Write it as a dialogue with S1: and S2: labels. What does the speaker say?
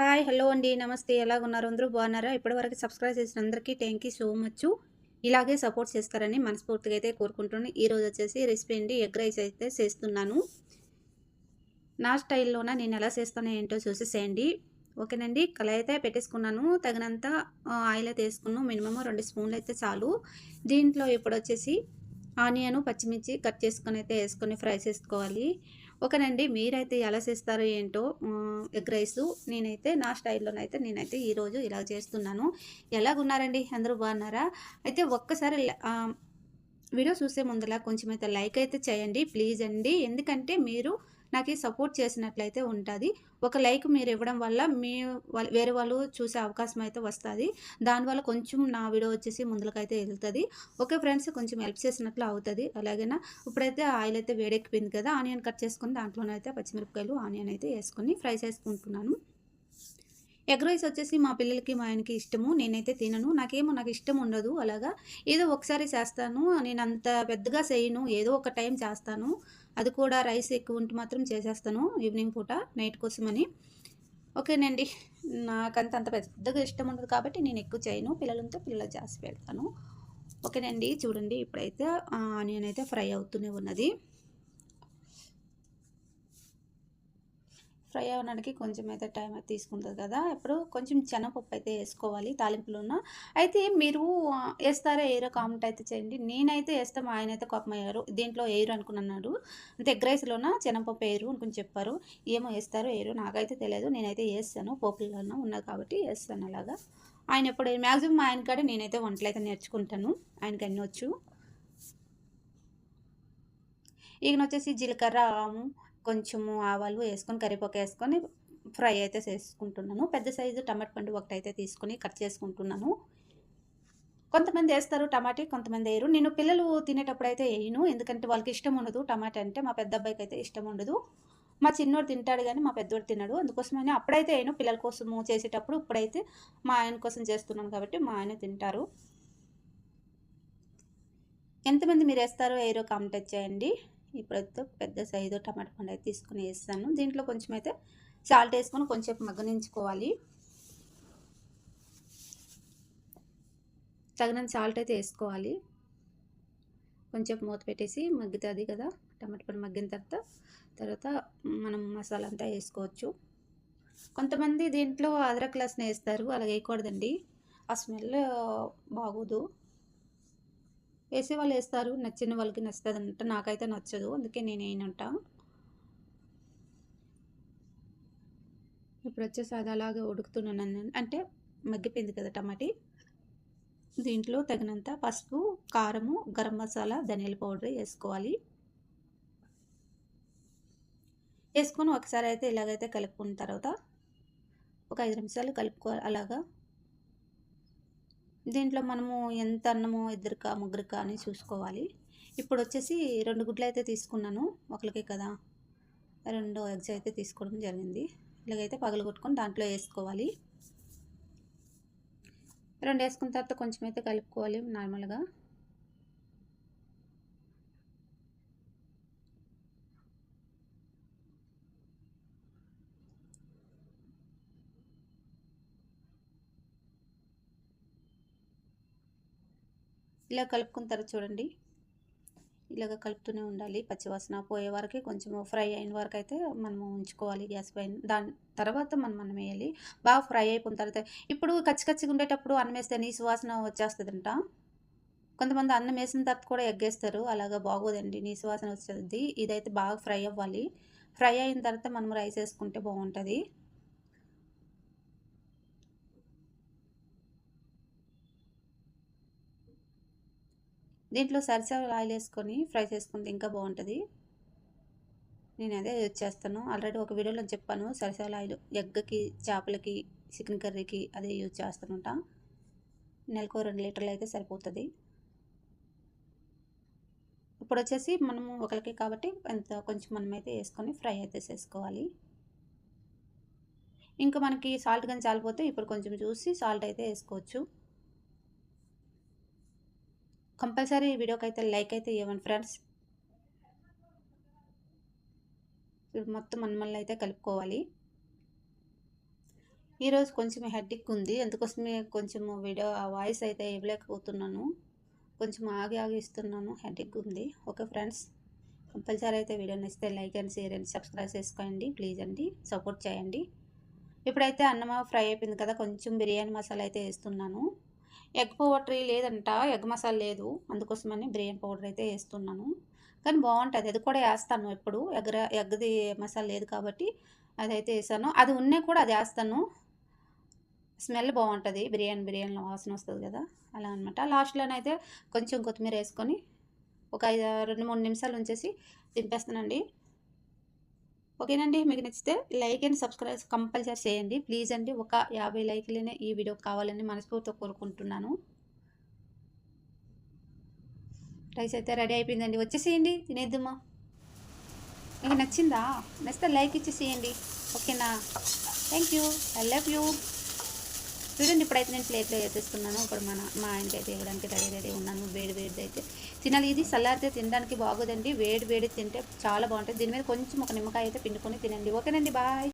S1: Hi hello అండి. నమస్తే. ఎలాగున్నారు? అందరూ బాగున్నారా? ఇప్పటివరకు సబ్స్క్రైబ్ చేసిన అందరికీ థ్యాంక్ యూ సో మచ్. ఇలాగే సపోర్ట్ చేస్తారని మనస్ఫూర్తిగా అయితే కోరుకుంటున్నాను. ఈరోజు వచ్చేసి రెసిపీ అండి. ఎగ్ రైస్ అయితే చేస్తున్నాను. నా స్టైల్లోన నేను ఎలా చేస్తానో ఏంటో చూసేసేయండి. ఓకేనండి. కళ అయితే పెట్టేసుకున్నాను. తగినంత ఆయిల్ అయితే వేసుకున్నాను. మినిమం రెండు స్పూన్లు అయితే చాలు. దీంట్లో ఇప్పుడు వచ్చేసి ఆనియన్ పచ్చిమిర్చి కట్ చేసుకొని అయితే వేసుకొని ఫ్రై చేసుకోవాలి. ఓకేనండి. మీరైతే ఎలా చేస్తారో ఏంటో ఎగ్ రైస్ నేనైతే నా స్టైల్లోనైతే నేనైతే ఈరోజు ఇలా చేస్తున్నాను. ఎలాగున్నారండి? అందరూ బాగున్నారా? అయితే ఒక్కసారి వీడియో చూసే ముందులా కొంచెం అయితే లైక్ అయితే చేయండి. ప్లీజ్ అండి. ఎందుకంటే మీరు నాకు సపోర్ట్ చేసినట్లయితే ఉంటుంది. ఒక లైక్ మీరు ఇవ్వడం వల్ల మీ వేరే వాళ్ళు చూసే అవకాశం అయితే వస్తుంది. దానివల్ల కొంచెం నా వీడియో వచ్చేసి ముందులకైతే వెళ్తుంది. ఓకే ఫ్రెండ్స్ కొంచెం హెల్ప్ చేసినట్లు అవుతుంది. అలాగేనా? ఇప్పుడైతే ఆయిల్ అయితే వేడెక్కిపోయింది కదా ఆనియన్ కట్ చేసుకుని దాంట్లోనైతే పచ్చిమిరపకాయలు ఆనియన్ అయితే వేసుకొని ఫ్రై చేసుకుంటున్నాను. ఎగ్ రైస్ వచ్చేసి మా పిల్లలకి మా ఆయనకి ఇష్టము. నేనైతే తినను. నాకేమో నాకు ఇష్టం ఉండదు అలాగా. ఏదో ఒకసారి చేస్తాను. నేను అంత పెద్దగా చేయను. ఏదో ఒక టైం చేస్తాను. అది కూడా రైస్ ఎక్కువ ఉంటే మాత్రం చేసేస్తాను ఈవినింగ్ పూట నైట్ కోసమని. ఓకేనండి. నాకంత అంత పెద్దగా ఇష్టం ఉండదు కాబట్టి నేను ఎక్కువ చేయను. పిల్లలంతా పిల్లలు చేసి పెడతాను. ఓకేనండి. చూడండి ఇప్పుడైతే ఆనియన్ అయితే ఫ్రై అవుతూనే ఉన్నది. ఫ్రై అవ్వడానికి కొంచెం అయితే టైం అయితే తీసుకుంటుంది కదా. ఇప్పుడు కొంచెం శనగపప్పు అయితే వేసుకోవాలి తాలింపులోన. అయితే మీరు వేస్తారా? ఏరో కామెంట్ అయితే చేయండి. నేనైతే వేస్తాం ఆయన అయితే కోపం అయ్యారు. దీంట్లో వేయరు అనుకున్నాడు అంటే ఎగ్ రైస్లోన శనగపప్పు వేయరు అనుకుని చెప్పారు. ఏమో వేస్తారో వేయరు నాకైతే తెలియదు. నేనైతే వేస్తాను. పోపులలో ఉన్నా కాబట్టి వేస్తాను అలాగా. ఆయన ఎప్పుడు మ్యాక్సిమం ఆయన కాడే నేనైతే వంటలు అయితే నేర్చుకుంటాను. ఆయనకి అన్నీ వచ్చు. ఈయన వచ్చేసి జీలకర్ర ఆము కొంచెము ఆవాలు వేసుకొని కరివేపాకు వేసుకొని ఫ్రై అయితే చేసుకుంటున్నాను. పెద్ద సైజు టమాటా పండు ఒకటి అయితే తీసుకొని కట్ చేసుకుంటున్నాను. కొంతమంది వేస్తారు టమాటా కొంతమంది వేయరు. నేను పిల్లలు తినేటప్పుడు అయితే వేయను. ఎందుకంటే వాళ్ళకి ఇష్టం ఉండదు టమాటా అంటే. మా పెద్ద అబ్బాయికి అయితే ఇష్టం ఉండదు. మా చిన్నోడు తింటాడు కానీ మా పెద్దోడు తినడు. అందుకోసమని అప్పుడైతే వేయను. పిల్లల కోసము చేసేటప్పుడు ఇప్పుడైతే మా ఆయన కోసం చేస్తున్నాను కాబట్టి మా ఆయన తింటారు. ఎంతమంది మీరు వేస్తారో వేయరో కామెంట్ చేయండి. ఇప్పుడైతే పెద్ద సైజు టమాటా పండు అయితే తీసుకుని వేస్తాను. దీంట్లో కొంచెం అయితే సాల్ట్ వేసుకొని కొంచెం మగ్గనించుకోవాలి. తగినంత సాల్ట్ అయితే వేసుకోవాలి. కొంచెం మూత పెట్టేసి మగ్గుతుంది కదా టమాటా పండు మగ్గిన తర్వాత తర్వాత మనం మసాలా అంతా వేసుకోవచ్చు. కొంతమంది దీంట్లో అదరక్ లస్ని వేస్తారు అలా వేయకూడదండి. ఆ స్మెల్ బాగోదు. వేసే వాళ్ళు వేస్తారు నచ్చిన వాళ్ళకి నచ్చుతుంది అంట నాకైతే నచ్చదు అందుకే నేను ఏనంట ఇప్పుడు వచ్చేసి అది అలాగే ఉడుకుతున్నాను అంటే మగ్గిపోయింది కదా టమాటీ. దీంట్లో తగినంత పసుపు కారము గరం మసాలా ధనియాల పౌడర్ వేసుకోవాలి. వేసుకొని ఒకసారి అయితే ఇలాగైతే కలుపుకున్న తర్వాత ఒక ఐదు నిమిషాలు కలుపుకో అలాగా దీంట్లో మనము ఎంత అన్నమో ఇద్దరికా ముగ్గురికా అని చూసుకోవాలి. ఇప్పుడు వచ్చేసి రెండు గుడ్లు అయితే తీసుకున్నాను. ఒకరికి కదా. రెండు ఎగ్స్ అయితే తీసుకోవడం జరిగింది. ఇలాగైతే పగలు కొట్టుకొని దాంట్లో వేసుకోవాలి. రెండు వేసుకున్న తర్వాత కొంచెం అయితే కలుపుకోవాలి నార్మల్గా. ఇలా కలుపుకున్న తర్వాత చూడండి. ఇలాగ కలుపుతూనే ఉండాలి. పచ్చివాసన పోయే వరకు కొంచెం ఫ్రై అయిన వరకు అయితే మనము ఉంచుకోవాలి గ్యాస్ పైన. దాని తర్వాత మనం మనం వేయాలి. బాగా ఫ్రై అయిపోయిన తర్వాత ఇప్పుడు కచ్చికచ్చిగా ఉండేటప్పుడు అన్నం వేస్తే నీసు వాసన వచ్చేస్తుందంట. కొంతమంది అన్నం వేసిన తర్వాత కూడా ఎగ్గేస్తారు. అలాగా బాగోదండి. నీసు వాసన వచ్చేది ఇదైతే బాగా ఫ్రై అవ్వాలి. ఫ్రై అయిన తర్వాత మనం రైస్ వేసుకుంటే బాగుంటుంది. దీంట్లో సరిసా ఆయిల్ వేసుకొని ఫ్రై చేసుకుంటే ఇంకా బాగుంటుంది. నేను అదే యూజ్ చేస్తాను. ఆల్రెడీ ఒక వీడియోలో చెప్పాను సరిసాల ఆయిల్ ఎగ్కి చేపలకి చికెన్ కర్రీకి అదే యూజ్ చేస్తానంట. నెలకు రెండు లీటర్లు అయితే సరిపోతుంది. ఇప్పుడు వచ్చేసి మనము ఒకరికి కాబట్టి ఎంత కొంచెం మనమైతే వేసుకొని ఫ్రై అయితే చేసుకోవాలి. ఇంకా మనకి సాల్ట్ కానీ చాలిపోతే ఇప్పుడు కొంచెం చూసి సాల్ట్ అయితే వేసుకోవచ్చు. కంపల్సరీ ఈ వీడియోకి అయితే లైక్ అయితే ఇవ్వండి ఫ్రెండ్స్. మొత్తం మనమల్ని అయితే కలుపుకోవాలి. ఈరోజు కొంచెం హెడ్డిక్ ఉంది. అందుకోసమే కొంచెం వీడియో వాయిస్ అయితే ఇవ్వలేకపోతున్నాను. కొంచెం ఆగి ఆగి ఇస్తున్నాను. హెడ్డిక్ ఉంది. Okay friends. కంపల్సరీ అయితే వీడియో నచ్చితే like and share and subscribe చేసుకోండి. ప్లీజ్ అండి. సపోర్ట్ చేయండి. ఇప్పుడైతే అన్నం ఫ్రై అయిపోయింది కదా. కొంచెం బిర్యానీ మసాలా అయితే వేస్తున్నాను. ఎగ్ పౌడర్ లేదంట ఎగ్ మసాలా లేదు. అందుకోసమని బిర్యానీ పౌడర్ అయితే వేస్తున్నాను. కానీ బాగుంటుంది. అది కూడా వేస్తాను ఎప్పుడు. ఎగ్ ఎగ్ది మసాలా లేదు కాబట్టి అదైతే వేసాను. అది ఉన్నా కూడా అది వేస్తాను. స్మెల్ బాగుంటుంది. బిర్యానీ బిర్యానీలో వాసన వస్తుంది కదా. అలా అనమాట లాస్ట్లోనైతే కొంచెం కొత్తిమీర వేసుకొని ఒక ఐదు రెండు మూడు నిమిషాలు ఉంచేసి దింపేస్తానండి. ఓకేనండి మీకు నచ్చితే లైక్ అండ్ సబ్స్క్రైబ్ కంపల్సరీ చేయండి. ప్లీజ్ అండి ఒక యాభై లైక్లనే ఈ వీడియో కావాలని మనస్ఫూర్తిగా కోరుకుంటున్నాను. రైస్ అయితే రెడీ అయిపోయిందండి. వచ్చేసేయండి తినేద్దామా? మీకు నచ్చిందా? నచ్చితే లైక్ ఇచ్చేసేయండి. ఓకేనా? Thank you. I love you. చూడండి ఇప్పుడైతే నేను ప్లేట్లో వేసేస్తున్నాను ఇప్పుడు మన మా ఆయనకి అయితే ఇవ్వడానికి రెడీ రెడీ ఉన్నాను వేడి వేడిది అయితే. తినాలి ఇది చల్లారితే తినడానికి బాగుదండి. వేడి వేడి తింటే చాలా బాగుంటుంది. దీని మీద కొంచెం ఒక నిమ్మకాయ అయితే పిండుకొని తినండి. ఓకేనండి బాయ్.